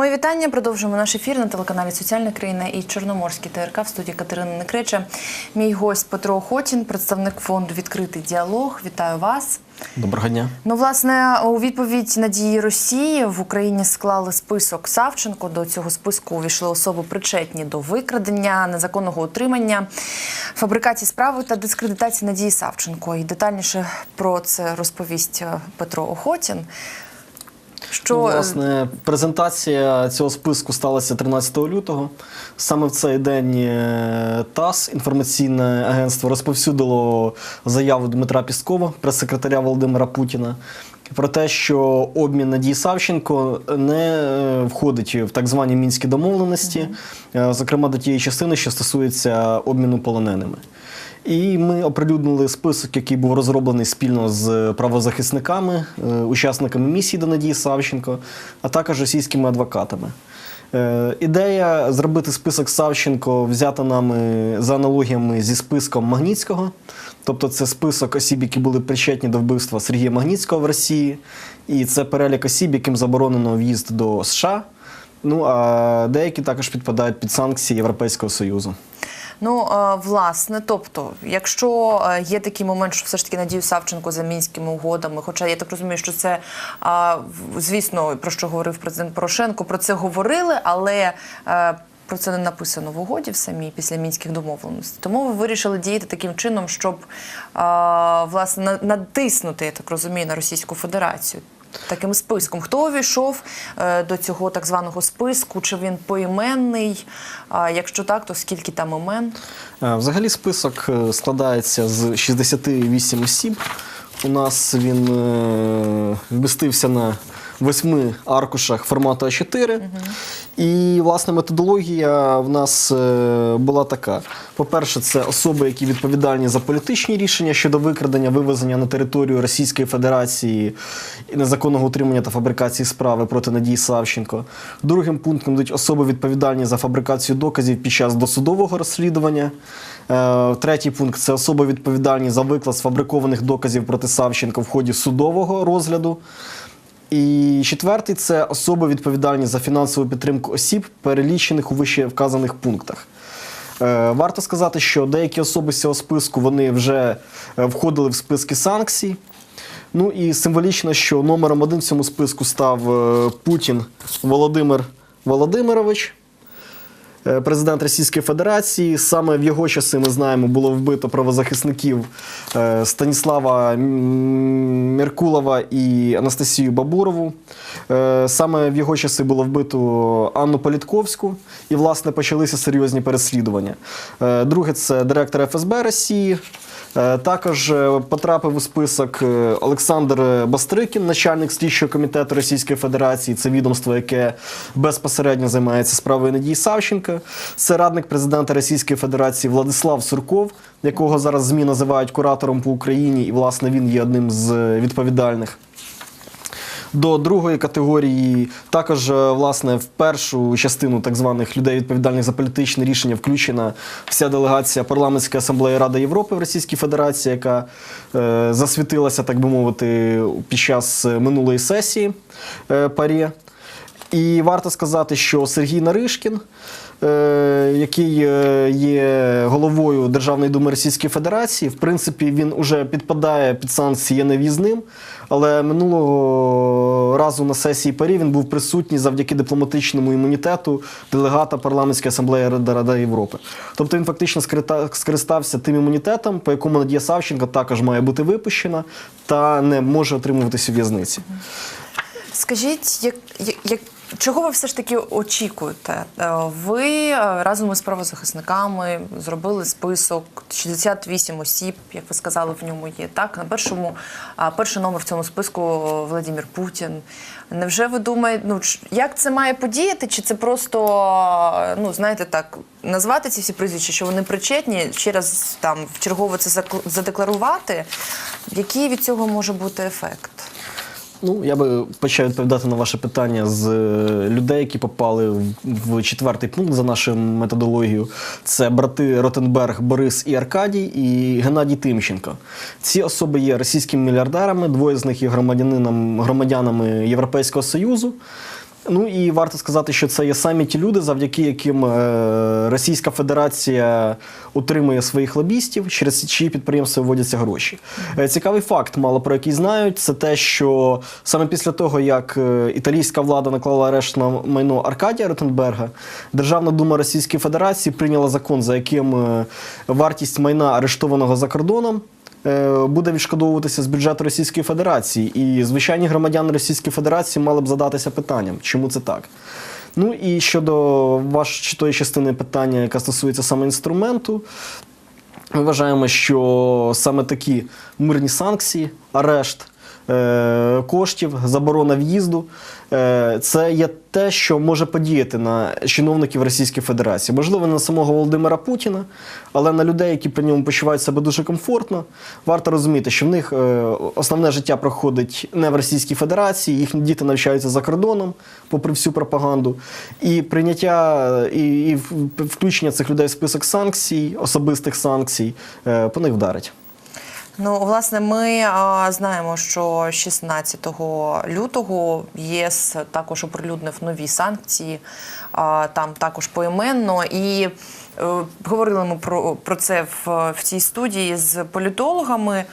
Мої вітання. Продовжуємо наш ефір на телеканалі Соціальна країна і Чорноморський ТРК в студії Катерини Некреча. Мій гость Петро Охотін, представник фонду Відкритий діалог. Вітаю вас. Доброго дня. Ну, власне, у відповідь на дії Росії в Україні склали список Савченко. До цього списку увійшли особи причетні до викрадення, незаконного утримання, фабрикації справи та дискредитації Надії Савченко. І детальніше про це розповість е, Петро Охотін. Що Ну, власне презентація цього списку сталася 13 лютого. Саме в цей день е, ТАСС, інформаційне агентство, розповсюдило заяву Дмитра Піскова, прес-секретаря Володимира Путіна, про те, що обмін Надії Савченко не е, входить в так звані мінські домовленості, е, зокрема до тієї частини, що стосується обміну полоненими. І ми оприлюднили список, який був розроблений спільно з правозахисниками, е, учасниками місії до Надії Савченко, а також російськими адвокатами. Е, Ідея зробити список Савченко взята нами за аналогіями зі списком Магнітського. Тобто це список осіб, які були причетні до вбивства Сергія Магнітського в Росії, і це перелік осіб, яким заборонено в'їзд до США. Ну а деякі також підпадають під санкції Європейського Союзу. Ну, е, власне, тобто, якщо е, є такий момент, що все ж таки Надію Савченко за мінськими угодами, хоча я так розумію, що це, звісно, про що говорив президент Порошенко, про це говорили, але е, про це не написано в угоді в самій після мінських домовленостей. Тому ви вирішили діяти таким чином, щоб власне на- натиснути, я так розумію, на Російську Федерацію. Таким списком. Хто увійшов е, до цього так званого списку? Чи він поіменний? А якщо так, то скільки там імен? Е, Взагалі список е, складається з 68 осіб. У нас він вмістився на восьми аркушах формату А4. І, власне, методологія в нас е, була така: по-перше, це особи, які відповідальні за політичні рішення щодо викрадення, вивезення на територію Російської Федерації незаконного утримання та фабрикації справи проти Надії Савченко. Другим пунктом йдуть особи відповідальні за фабрикацію доказів під час досудового розслідування. Е, Третій пункт це особи відповідальні за виклад сфабрикованих доказів проти Савченко в ході судового розгляду. І четвертий це особи відповідальні за фінансову підтримку осіб, перелічених у вище вказаних пунктах. Е, Варто сказати, що деякі особи з цього списку вони вже е, входили в списки санкцій. Ну і символічно, що номером один в цьому списку став е, Путін Володимир Володимирович. Е, Президент Російської Федерації саме в його часи ми знаємо було вбито правозахисників е, Станіслава Меркулова і Анастасію Бабурову. Е, Саме в його часи було вбито Анну Політковську, і власне почалися серйозні переслідування. Друге це директор ФСБ Росії. Е, Також е, потрапив у список е, Олександр Бастрикін, начальник слідчого комітету Російської Федерації. Це відомство, яке безпосередньо займається справою Надії Савченка. Це радник президента Російської Федерації Владислав Сурков, якого зараз ЗМІ називають куратором по Україні, і власне він є одним з відповідальних. До другої категорії також е, власне в першу частину так званих людей відповідальних за політичне рішення включена вся делегація парламентської асамблеї Ради Європи в Російській Федерації, яка е, засвітилася, так би мовити, під час е, минулої сесії е, ПАРЄ. І варто сказати, що Сергій Наришкін, який е, є головою Державної думи Російської Федерації, в принципі, він уже підпадає під санкції є нев'їзним. Але минулого разу на сесії парі він був присутній завдяки дипломатичному імунітету делегата парламентської асамблеї Ради Європи. Тобто він фактично скористався тим імунітетом, по якому Надія Савченко також має бути випущена та не може отримуватися в'язниці. Скажіть, як, як чого ви все ж таки очікуєте? Е, Ви е, разом із правозахисниками зробили список 68 осіб, як ви сказали, в ньому є. Так, на першому перший номер в цьому списку Владимир Путін. Невже ви думаєте, ну як це має подіяти? Чи це просто ну знаєте так, назвати ці всі прізвища, що вони причетні, ще раз там в чергове це задекларувати? Який від цього може бути ефект? Ну, я би почав відповідати на ваше питання з е, людей, які попали в- четвертий пункт за нашу методологію. Це брати Ротенберг, Борис і Аркадій, і Геннадій Тимченко. Ці особи є російськими мільярдерами, двоє з них є громадянами Європейського Союзу. Ну і варто сказати, що це є самі ті люди, завдяки яким е, Російська Федерація утримує своїх лобістів, через чиї підприємства вводяться гроші. Е, Цікавий факт, мало про який знають, це те, що саме після того, як е, італійська влада наклала арешт на майно Аркадія Ротенберга, Державна дума Російської Федерації прийняла закон, за яким вартість майна арештованого за кордоном буде відшкодовуватися з бюджету Російської Федерації. І звичайні громадяни Російської Федерації мали б задатися питанням, чому це так. Ну і щодо вашої частини питання, яка стосується саме інструменту, ми вважаємо, що саме такі мирні санкції, арешт е, коштів, заборона в'їзду е, це є те, що може подіяти на чиновників Російської Федерації. Можливо, не на самого Володимира Путіна, але на людей, які при ньому почувають себе дуже комфортно. Варто розуміти, що в них е, основне життя проходить не в Російській Федерації, їхні діти навчаються за кордоном, попри всю пропаганду. І прийняття е, і, і включення цих людей в список санкцій, особистих санкцій, е, по них вдарить. Ну, власне, ми а, знаємо, що 16 лютого ЄС також оприлюднив нові санкції, а, там також поіменно. І е, говорили ми про, про це в, в цій студії з політологами.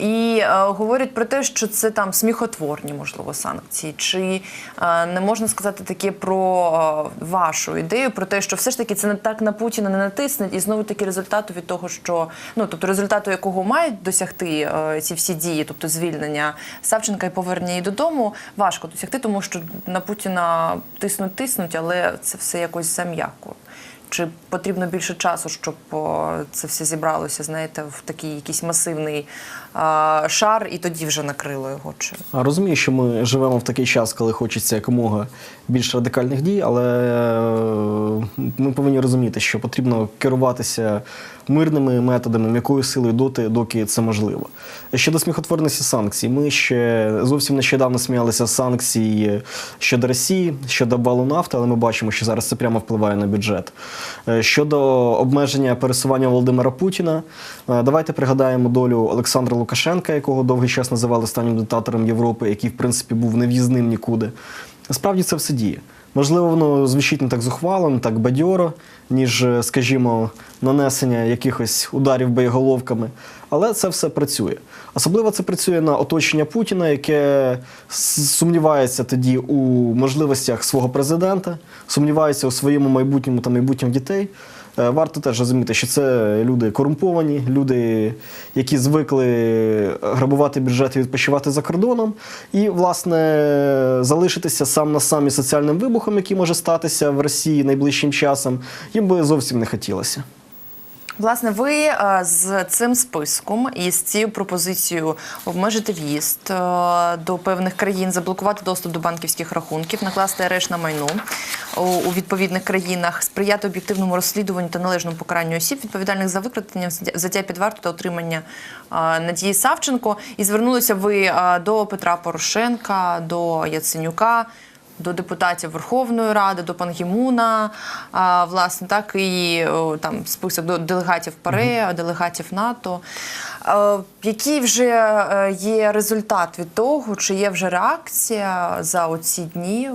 І е, говорять про те, що це там сміхотворні, можливо, санкції. Чи е, не можна сказати таке про е, вашу ідею, про те, що все ж таки це не так на Путіна не натисне, і знову таки результату від того, що ну тобто результату якого мають досягти ці всі дії, тобто звільнення Савченка і повернення її додому, важко досягти, тому що на Путіна тиснуть, тиснуть, але це все якось зам'яко. Чи потрібно більше часу, щоб це все зібралося, знаєте, в такий якийсь масивний шар, і тоді вже накрило його? Чи Розумію, що ми живемо в такий час, коли хочеться якомога більш радикальних дій, але е, ми повинні розуміти, що потрібно керуватися мирними методами, м'якою силою доти, доки це можливо. Щодо сміхотворності санкцій, ми ще зовсім нещодавно сміялися санкцій щодо Росії, щодо балу нафти, але ми бачимо, що зараз це прямо впливає на бюджет. Е, Щодо обмеження пересування Володимира Путіна, е, давайте пригадаємо долю Олександра Лукашенка, якого довгий час називали останнім диктатором Європи, який в принципі був нев'їзним нікуди. Насправді це все діє. Можливо, воно звучить не так зухвало, не так бадьоро, ніж, е, скажімо, нанесення якихось ударів боєголовками. Але це все працює. Особливо це працює на оточення Путіна, яке сумнівається тоді у можливостях свого президента, сумнівається у своєму майбутньому та майбутньому дітей. Е, Варто теж розуміти, що це люди корумповані, люди, які звикли грабувати бюджет і відпочивати за кордоном, і, власне, залишитися сам на сам соціальним вибухом, який може статися в Росії найближчим часом, їм би зовсім не хотілося. власне ви е, з цим списком і з цією пропозицією обмежити в'їзд е, до певних країн, заблокувати доступ до банківських рахунків, накласти арешт на майно у, відповідних країнах, сприяти об'єктивному розслідуванню та належному покаранню осіб, відповідальних за викрадення, взяття під варту та отримання Надії Савченко. І звернулися ви до Петра Порошенка, до Яценюка. До депутатів Верховної Ради, до пан Гімуна, а, власне, так і там список до делегатів ПАРЕ, делегатів НАТО. Який вже е, є результат від того, чи є вже реакція за оці дні?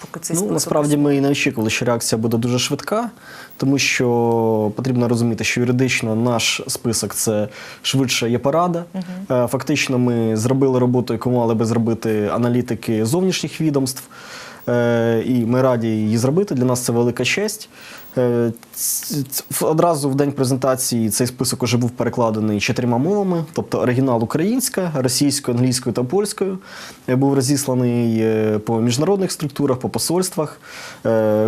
Поки цей Ну, список насправді ми і не очікували, що реакція буде дуже швидка, тому що потрібно розуміти, що юридично наш список це швидше є порада. Угу. Фактично, ми зробили роботу, яку мали би зробити аналітики зовнішніх відомств. Е, І ми раді її зробити. Для нас це велика честь. Е, Одразу в день презентації цей список уже був перекладений чотирма мовами, тобто оригінал українська, російською, англійською та польською. Е, Був розісланий по міжнародних структурах, по посольствах.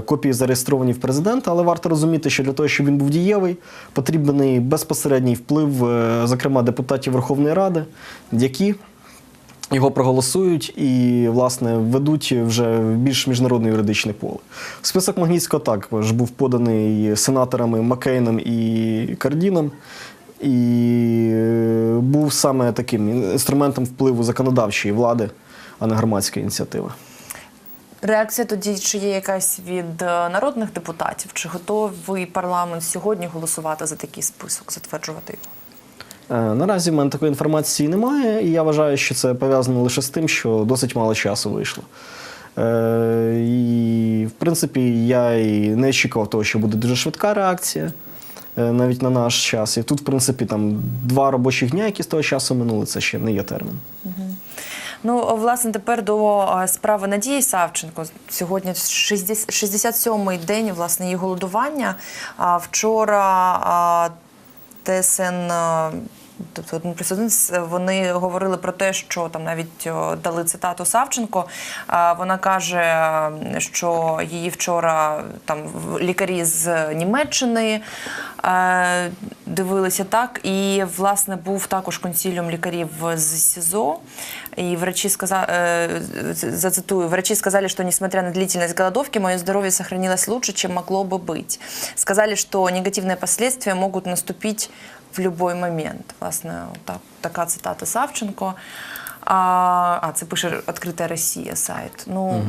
Копії зареєстровані в президента, але варто розуміти, що для того, щоб він був дієвий, потрібний безпосередній вплив, зокрема депутатів Верховної Ради, які його проголосують і, власне, введуть вже в більш міжнародне юридичне поле. Список Магнітського також був поданий сенаторами Маккейном і Кардіном. І е, був саме таким інструментом впливу законодавчої влади, а не громадської ініціативи. реакція тоді, чи є якась від е, народних депутатів, чи готовий парламент сьогодні голосувати за такий список, затверджувати його? Е, Наразі в мене такої інформації немає, і я вважаю, що це пов'язано лише з тим, що досить мало часу вийшло. Е, і, в принципі, я і не очікував того, що буде дуже швидка реакція. е, Навіть на наш час. І тут, в принципі, там два робочих дня, які з того часу минули, це ще не є термін. Ну, власне, тепер до справи Надії Савченко. Сьогодні 60 67-й день власне її голодування. А вчора ТСН. а, Тобто один плюс один, с- вони говорили про те, що там навіть о, дали цитату Савченко. А, Вона каже, е, що її вчора там в- лікарі з Німеччини е, дивилися так. І власне був також консиліум лікарів з СІЗО. И врачи сказали, зацитую, врачи сказали, что несмотря на длительность голодовки, мое здоровье сохранилось лучше, чем могло бы быть. Сказали, что негативные последствия могут наступить в любой момент. Власне, так, така цитата Савченко. А, а це пише відкрита Росія сайт. Ну,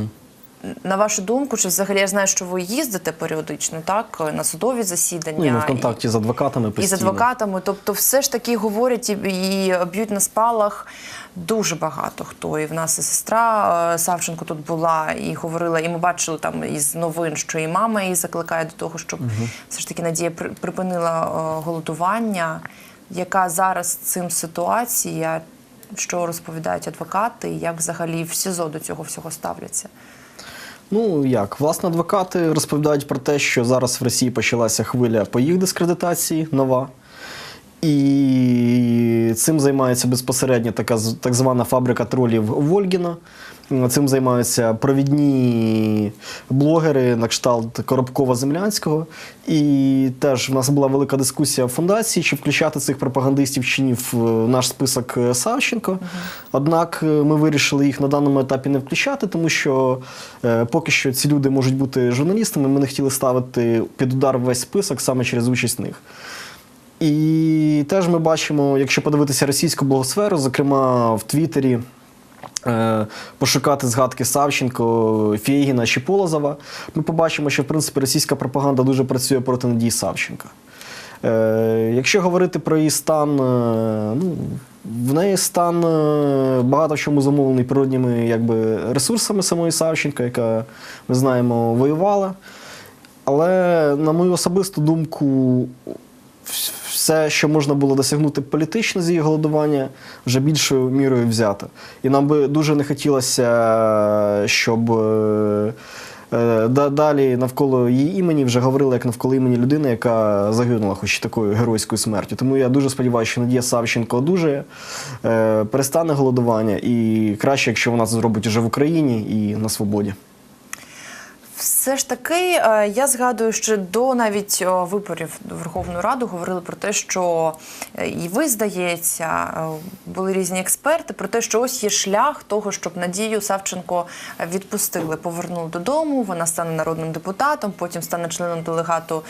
на вашу думку, чи взагалі я знаю, що ви їздите періодично, так, на судові засідання. Ну, і ми в контакті з адвокатами і з адвокатами. Тобто, все ж таки говорять і, і б'ють на спалах дуже багато хто. І в нас і сестра е, Савченко тут була і говорила, і ми бачили там із новин, що і мама її закликає до того, щоб все ж таки Надія припинила е, голодування. Яка зараз з цим ситуація? Що розповідають адвокати, і як взагалі в СІЗО до цього всього ставляться? Ну як, власне, адвокати розповідають про те, що зараз в Росії почалася хвиля по їх дискредитації нова. І цим займається безпосередньо така так звана фабрика тролів Вольгіна. Цим займаються провідні блогери на кшталт Коробкова Землянського. І теж в нас була велика дискусія в фундації, чи включати цих пропагандистів чи ні в е, наш список е, Савченко. Однак е, ми вирішили їх на даному етапі не включати, тому що поки що ці люди можуть бути журналістами. Ми не хотіли ставити під удар весь список саме через участь в них. І теж ми бачимо, якщо подивитися російську блогосферу, зокрема в Твіттері, е, пошукати згадки Савченко, Фєгіна чи Полозова, ми побачимо, що в принципі російська пропаганда дуже працює проти Надії Савченка. Е, якщо говорити про її стан, е, ну, в неї стан багато в чому замовлений природніми якби, ресурсами самої Савченка, яка, ми знаємо, воювала. Але, на мою особисту думку, все, що можна було досягнути політично з її голодування, вже більшою мірою взято. І нам би дуже не хотілося, щоб е, е, да- далі навколо її імені вже говорили як навколо імені людини, яка загинула, хоч такою геройською смертю. Тому я дуже сподіваюся, що Надія Савченко одужає, е, перестане голодування, і краще, якщо вона це зробить уже в Україні і на свободі. Все ж таки, е, я згадую, що до навіть виборів до Верховної Ради говорили про те, що е, і ви здається, е, були різні експерти про те, що ось є шлях того, щоб Надію Савченко відпустили, повернули додому. Вона стане народним депутатом, потім стане членом делегату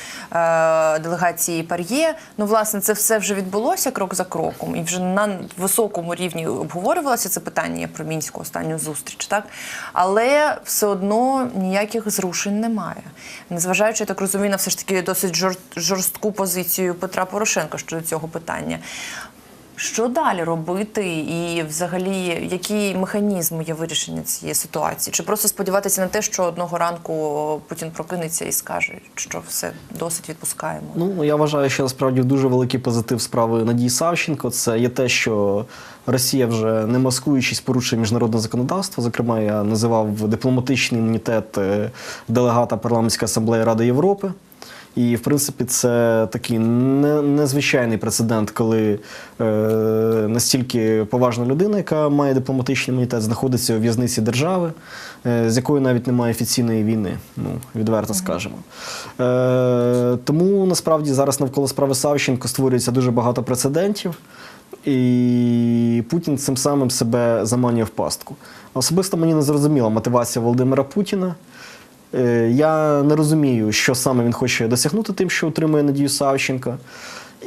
делегації Пар'є. Ну, власне, це все вже відбулося крок за кроком, і вже на високому рівні обговорювалося це питання про мінську останню зустріч, так але все одно ніяких зрушень немає. Незважаючи, я так розумію, на все ж таки досить жор- жорстку позицію Петра Порошенка щодо цього питання. Що далі робити, і взагалі які механізми є вирішення цієї ситуації? Чи просто сподіватися на те, що одного ранку Путін прокинеться і скаже, що все досить відпускаємо? Ну, я вважаю, що насправді дуже великий позитив справи Надії Савченко. Це є те, що Росія вже не маскуючись порушує міжнародне законодавство. Зокрема, я називав дипломатичний імунітет е, делегата парламентської асамблеї Ради Європи. І, в принципі, це такий незвичайний прецедент, коли е, настільки поважна людина, яка має дипломатичний імунітет, знаходиться у в'язниці держави, е, з якою навіть немає офіційної війни, ну відверто скажемо. Е, тому насправді зараз навколо справи Савченко створюється дуже багато прецедентів. І Путін цим самим себе заманює в пастку. Особисто мені не зрозуміла мотивація Володимира Путіна. Е, Я не розумію, що саме він хоче досягнути тим, що отримує Надію Савченка.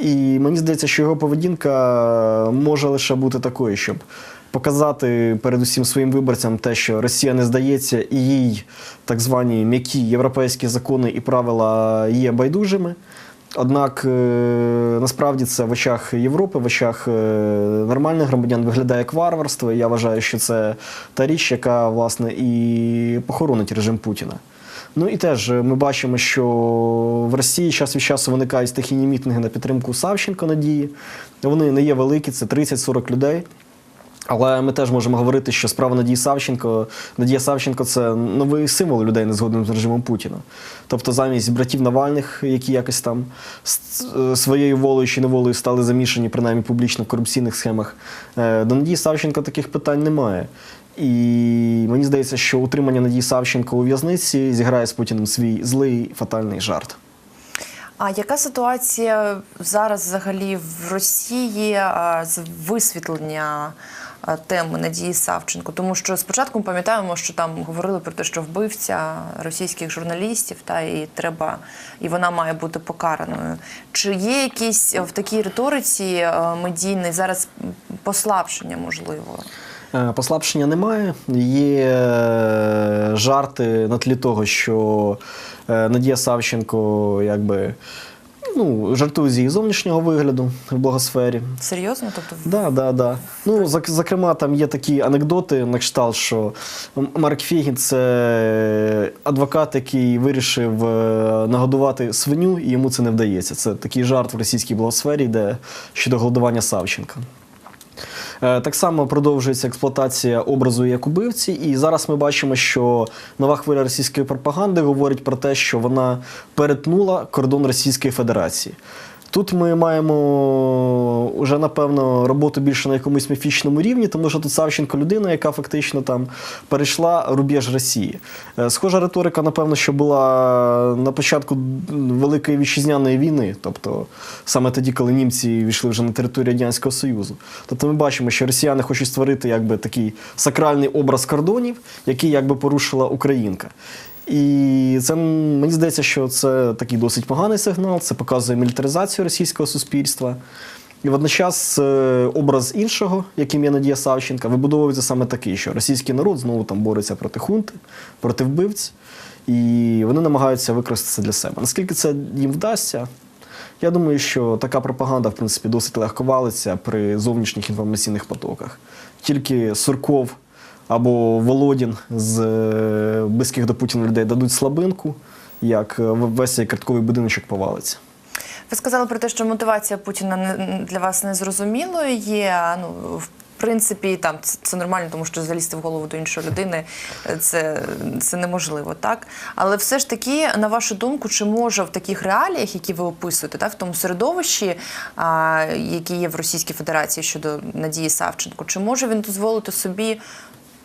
І мені здається, що його поведінка може лише бути такою, щоб показати передусім своїм виборцям те, що Росія не здається, і їй так звані м'які європейські закони і правила є байдужими. Однак е, насправді це в очах Європи, в очах е, нормальних громадян виглядає як варварство. Я вважаю, що це та річ, яка власне і похоронить режим Путіна. Ну і теж е, ми бачимо, що в Росії час від часу виникають стихійні мітинги на підтримку Савченко Надії. Вони не є великі, це 30-40 людей. Але ми теж можемо говорити, що справа Надії Савченко, Надія Савченко це новий символ людей, незгодним з режимом Путіна. Тобто, замість братів Навальних, які якось там е, своєю волею чи неволею стали замішані, принаймні публічно в корупційних схемах, е, до Надії Савченко таких питань немає. І мені здається, що утримання Надії Савченко у в'язниці зіграє з Путіним свій злий фатальний жарт. А яка ситуація зараз взагалі в Росії з висвітлення теми Надії Савченко? Тому що спочатку ми пам'ятаємо, що там говорили про те, що вбивця російських журналістів, та і треба, і вона має бути покараною. Чи є якісь в такій риториці е, медійний зараз послабшення можливо? Е, Послабшення немає. Є е, жарти на тлі того, що е, Надія Савченко якби. Ну, жартую з її зовнішнього вигляду в блогосфері. Серйозно? Тобто Да, да, да. Ну, зак- зокрема, там є такі анекдоти на кшталт, що Марк Фігін це адвокат, який вирішив е, нагодувати свиню, і йому це не вдається. Це такий жарт в російській блогосфері, йде щодо голодування Савченка. Е, Так само продовжується експлуатація образу як убивці, і зараз ми бачимо, що нова хвиля російської пропаганди говорить про те, що вона перетнула кордон Російської Федерації. Тут ми маємо вже напевно роботу більше на якомусь міфічному рівні, тому що тут Савченко людина, яка фактично там перейшла рубеж Росії. Е, Схожа риторика, напевно, що була на початку Великої вітчизняної війни, тобто саме тоді, коли німці війшли вже на територію Радянського Союзу. Тобто ми бачимо, що росіяни хочуть створити якби такий сакральний образ кордонів, який якби порушила Українка. І це мені здається, що це такий досить поганий сигнал. Це показує мілітаризацію російського суспільства. І водночас е, образ іншого, яким є Надія Савченка, вибудовується саме такий, що російський народ знову там бореться проти хунти, проти вбивць, і вони намагаються використати це для себе. Наскільки це їм вдасться? Я думаю, що така пропаганда, в принципі, досить легко валиться при зовнішніх інформаційних потоках. Тільки Сурков або Володін з е, близьких до Путіна людей дадуть слабинку, як е, весь цей картковий будиночок повалиться. Ви сказали про те, що мотивація Путіна для вас незрозумілою є. Ну, в принципі, там це, нормально, тому що залізти в голову до іншої людини е, це, це неможливо, так? Але все ж таки, на вашу думку, чи може в таких реаліях, які ви описуєте, так, в тому середовищі, а, які є в Російській Федерації щодо Надії Савченко, чи може він дозволити собі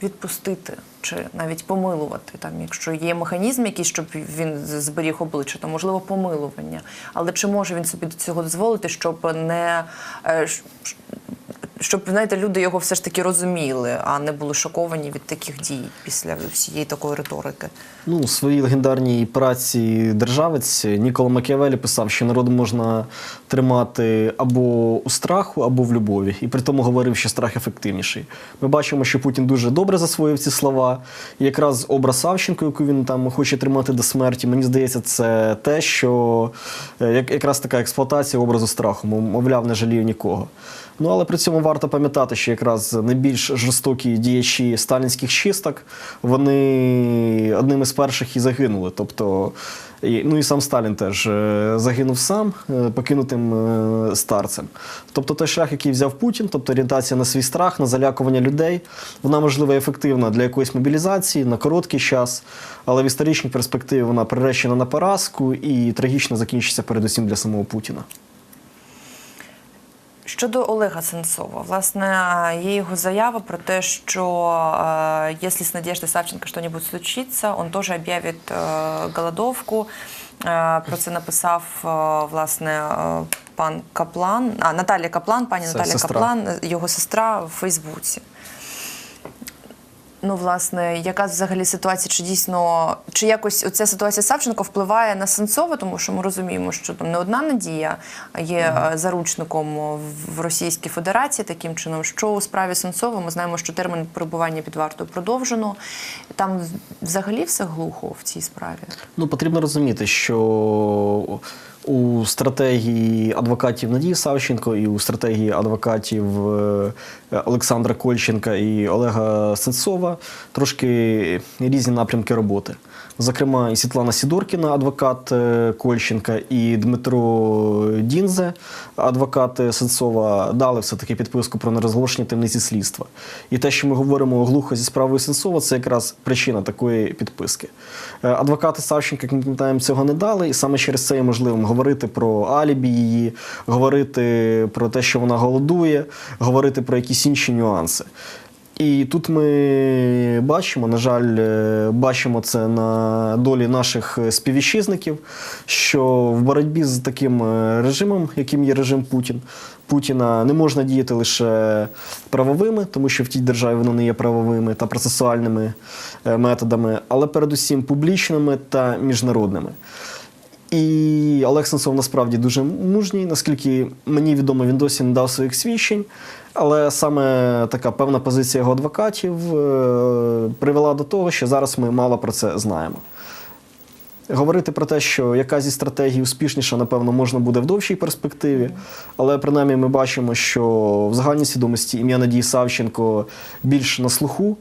відпустити чи навіть помилувати, там, якщо є механізм, який, щоб він зберіг обличчя, то можливо помилування. Але чи може він собі до цього дозволити, щоб не е, щоб знаєте, люди його все ж таки розуміли, а не були шоковані від таких дій після всієї такої риторики? Ну, у своїй легендарній праці державець Нікола Макіавелі писав, що народ можна тримати або у страху, або в любові. І при тому говорив, що страх ефективніший. Ми бачимо, що Путін дуже добре засвоїв ці слова. І якраз образ Савченко, яку він там хоче тримати до смерті, мені здається, це те, що е, як- якраз така експлуатація образу страху, мовляв, не жалію нікого. Ну але при цьому варто пам'ятати, що якраз найбільш жорстокі діячі сталінських чисток вони одними з перших і загинули. Тобто, ну і сам Сталін теж е, загинув сам, е, покинутим е, старцем. Тобто той шлях, який взяв Путін, тобто орієнтація на свій страх, на залякування людей, вона можливо ефективна для якоїсь мобілізації на короткий час, але в історичній перспективі вона приречена на поразку і трагічно закінчиться передусім для самого Путіна. Щодо Олега Сенцова, власне, є його заява про те, що э, если с Надеждой Савченко что-нибудь случится, он тоже объявит э, голодовку. Е, Про це написав е, власне е, пан Каплан, а Наталія Каплан, пані Це Наталія сестра. Каплан, е, його сестра в Фейсбуці. Ну, власне, яка взагалі ситуація? Чи дійсно чи якось оця ситуація Савченко впливає на Сенцова? Тому що ми розуміємо, що там не одна надія є е, заручником в Російській Федерації таким чином. Що у справі Сенцова? Ми знаємо, що термін перебування під вартою продовжено. Там взагалі все глухо в цій справі. Ну, потрібно розуміти, що у стратегії адвокатів Надії Савченко і у стратегії адвокатів е, Олександра Кольченка і Олега Сенцова трошки різні напрямки роботи. Зокрема, і Світлана Сідоркіна, адвокат е, Кольченка, і Дмитро Дінзе, адвокат е, Сенцова, дали все-таки підписку про нерозголошення таємниці слідства. І те, що ми говоримо глухо зі справою Сенцова, це якраз причина такої підписки. Е, Адвокати Савченка, як ми пам'ятаємо, цього не дали, і саме через це є можливим говорити про алібі її, говорити про те, що вона голодує, говорити про якісь інші нюанси. І тут ми бачимо, на жаль, е, бачимо це на долі наших співвітчизників, що в боротьбі з таким е, режимом, яким є режим Путін, Путіна не можна діяти лише правовими, тому що в тій державі воно не є правовими та процесуальними е, методами, але передусім публічними та міжнародними. І Олег Сенцов насправді дуже мужній, наскільки мені відомо, він досі не дав своїх свідчень. Але саме така певна позиція його адвокатів е, привела до того, що зараз ми мало про це знаємо. Говорити про те, що яка зі стратегій успішніша, напевно, можна буде в довшій перспективі, але принаймні ми бачимо, що в загальній свідомості ім'я Надії Савченко більш на слуху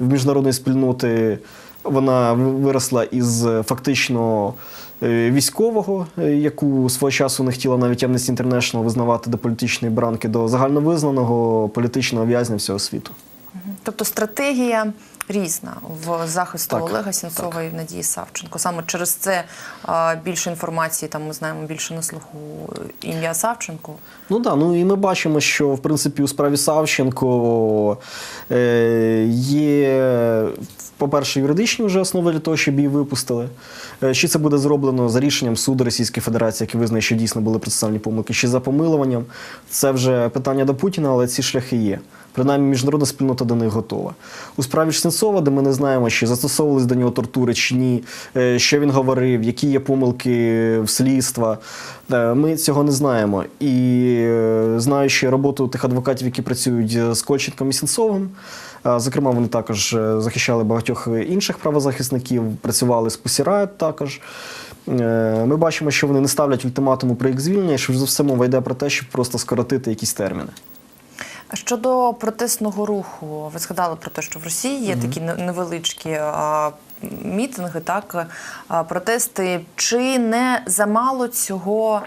в міжнародної спільноти. Вона виросла із е, фактично військового, е, яку свого часу не хотіла навіть Amnesty International визнавати до політичної бранки, до загальновизнаного політичного в'язня всього світу. Тобто стратегія різна в захисту Так, Олега Сінцова і Надії Савченко. Саме через це а, більше інформації, там ми знаємо більше на слуху ім'я Савченко. Ну да, ну і ми бачимо, що в принципі у справі Савченко е, є, по-перше, юридичні вже основи для того, щоб її випустили. Е, Чи це буде зроблено за рішенням суду Російської Федерації, який визнає, що дійсно були процесуальні помилки, чи за помилуванням. Це вже питання до Путіна, але ці шляхи є. Принаймні, міжнародна спільнота до них готова. У справі ж де ми не знаємо, чи застосовувались до нього тортури, чи ні, е, що він говорив, які є помилки в слідства. Е, Ми цього не знаємо. І знаючи роботу тих адвокатів, які працюють з Кольченком і Сенцовим, зокрема, вони також е, захищали багатьох інших правозахисників, працювали з Пусірайт також. Е, Ми бачимо, що вони не ставлять ультиматуму про їх звільнення, і що за все мова йде про те, щоб просто скоротити якісь терміни. Щодо протестного руху, ви згадали про те, що в Росії є такі невеличкі а, мітинги, так а, протести. Чи не замало цього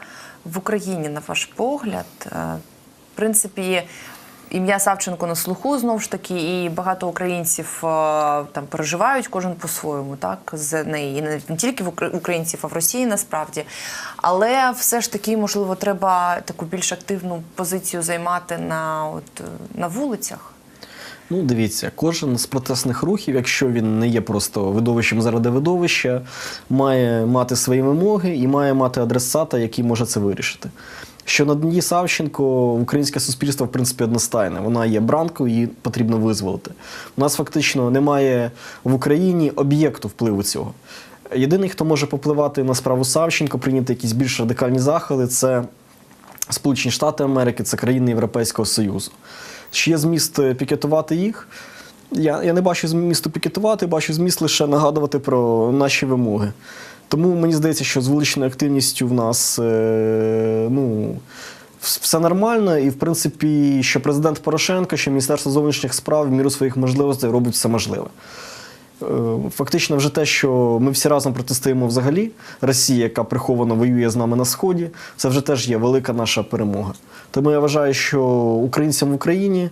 в Україні, на ваш погляд? Е, В принципі, ім'я Савченко на слуху знову ж таки, і багато українців е, там переживають кожен по-своєму, так з неї І не, тільки в українців, а в Росії насправді. Але все ж таки, можливо, треба таку більш активну позицію займати на от е, на вулицях. Ну, дивіться, кожен з протестних рухів, якщо він не є просто видовищем заради видовища, має мати свої вимоги і має мати адресата, який може це вирішити. Що на дні Савченко українське суспільство, в принципі, одностайне. Вона є бранкою, її потрібно визволити. У нас фактично немає в Україні об'єкту впливу цього. Єдиний, хто може попливати на справу Савченко, прийняти якісь більш радикальні заходи, це Сполучені Штати Америки, це країни Європейського Союзу. Чи є зміст е, пікетувати їх? Я, я не бачу змісту пікетувати, бачу зміст лише нагадувати про наші вимоги. Тому мені здається, що з вуличною активністю в нас е, ну, все нормально, і в принципі, що президент Порошенко, що Міністерство зовнішніх справ в міру своїх можливостей робить все можливе. Е, Фактично, вже те, що ми всі разом протистоїмо взагалі Росії, яка приховано воює з нами на сході, це вже теж є велика наша перемога. Тому я вважаю, що українцям в Україні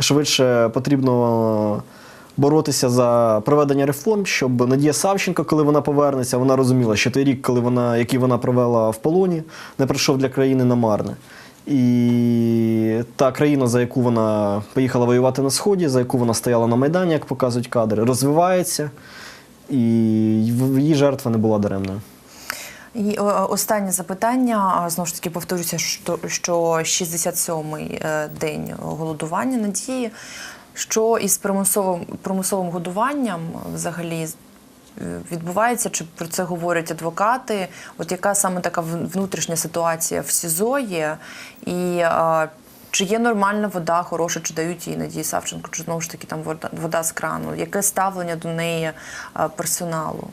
швидше потрібно боротися за проведення реформ, щоб Надія Савченко, коли вона повернеться, вона розуміла, що той рік, коли вона, який вона провела в полоні, не пройшов для країни намарне. І та країна, за яку вона поїхала воювати на сході, за яку вона стояла на майдані, як показують кадри, розвивається, і її жертва не була даремною. І останнє запитання. Знову ж таки повторюся, що, що 67-й е, день голодування надії. Що із примусовим примусовим годуванням взагалі е, відбувається? Чи про це говорять адвокати? От яка саме така внутрішня ситуація в СІЗО є? І а, чи є нормальна вода, хороша, чи дають її Надії Савченко, чи знову ж таки там вода, вода з крану? Яке ставлення до неї персоналу?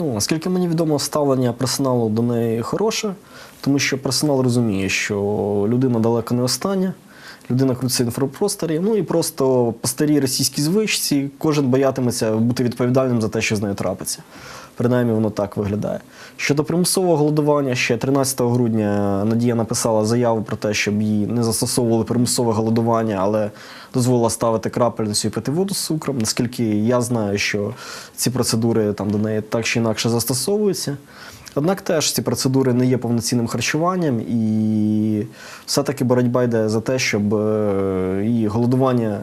Ну, наскільки мені відомо, ставлення персоналу до неї хороше, тому що персонал розуміє, що людина далеко не остання, людина крутиться в інфопросторі. Ну і просто по старій російській звичці кожен боятиметься бути відповідальним за те, що з нею трапиться. Принаймні воно так виглядає. Щодо примусового голодування, ще 13 грудня Надія написала заяву про те, щоб їй не застосовували примусове голодування, але дозволила ставити крапельницю і пити воду з цукром. Наскільки я знаю, що ці процедури там до неї так чи інакше застосовуються. Однак теж ці процедури не є повноцінним харчуванням, і все-таки боротьба йде за те, щоб е, її голодування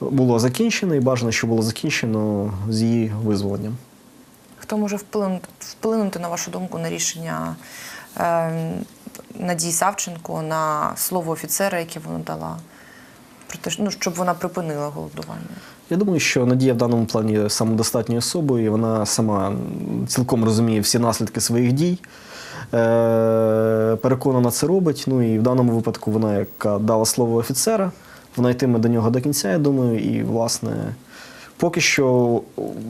було закінчене, і бажано, щоб було закінчено з її визволенням. Хто може вплинути, вплинути на вашу думку на рішення е, Надії Савченко на слово офіцера, яке вона дала? Про те, ну, щоб вона припинила голодування. Я думаю, що Надія в даному плані самодостатньою особою, і вона сама цілком розуміє всі наслідки своїх дій. Е, переконана це робить. Ну і в даному випадку вона, яка дала слово офіцера, вона йтиме до нього до кінця, я думаю, і власне. Поки що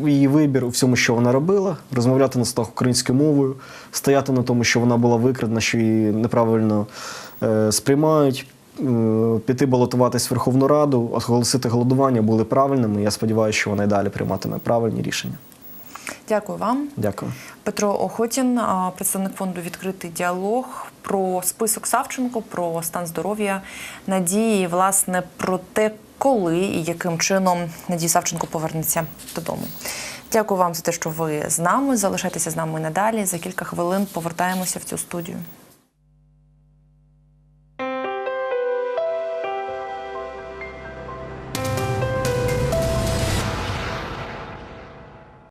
її вибір у всьому, що вона робила, розмовляти на стах українською мовою, стояти на тому, що вона була викрадена, що її неправильно е, сприймають, е, піти балотуватись в Верховну Раду, оголосити голодування були правильними. Я сподіваюся, що вона і далі прийматиме правильні рішення. Дякую вам. Дякую. Петро Охотін, представник фонду Відкритий діалог про список Савченко, про стан здоров'я Надії, власне, про те, коли і яким чином Надія Савченко повернеться додому. Дякую вам за те, що ви з нами. Залишайтеся з нами надалі. За кілька хвилин повертаємося в цю студію.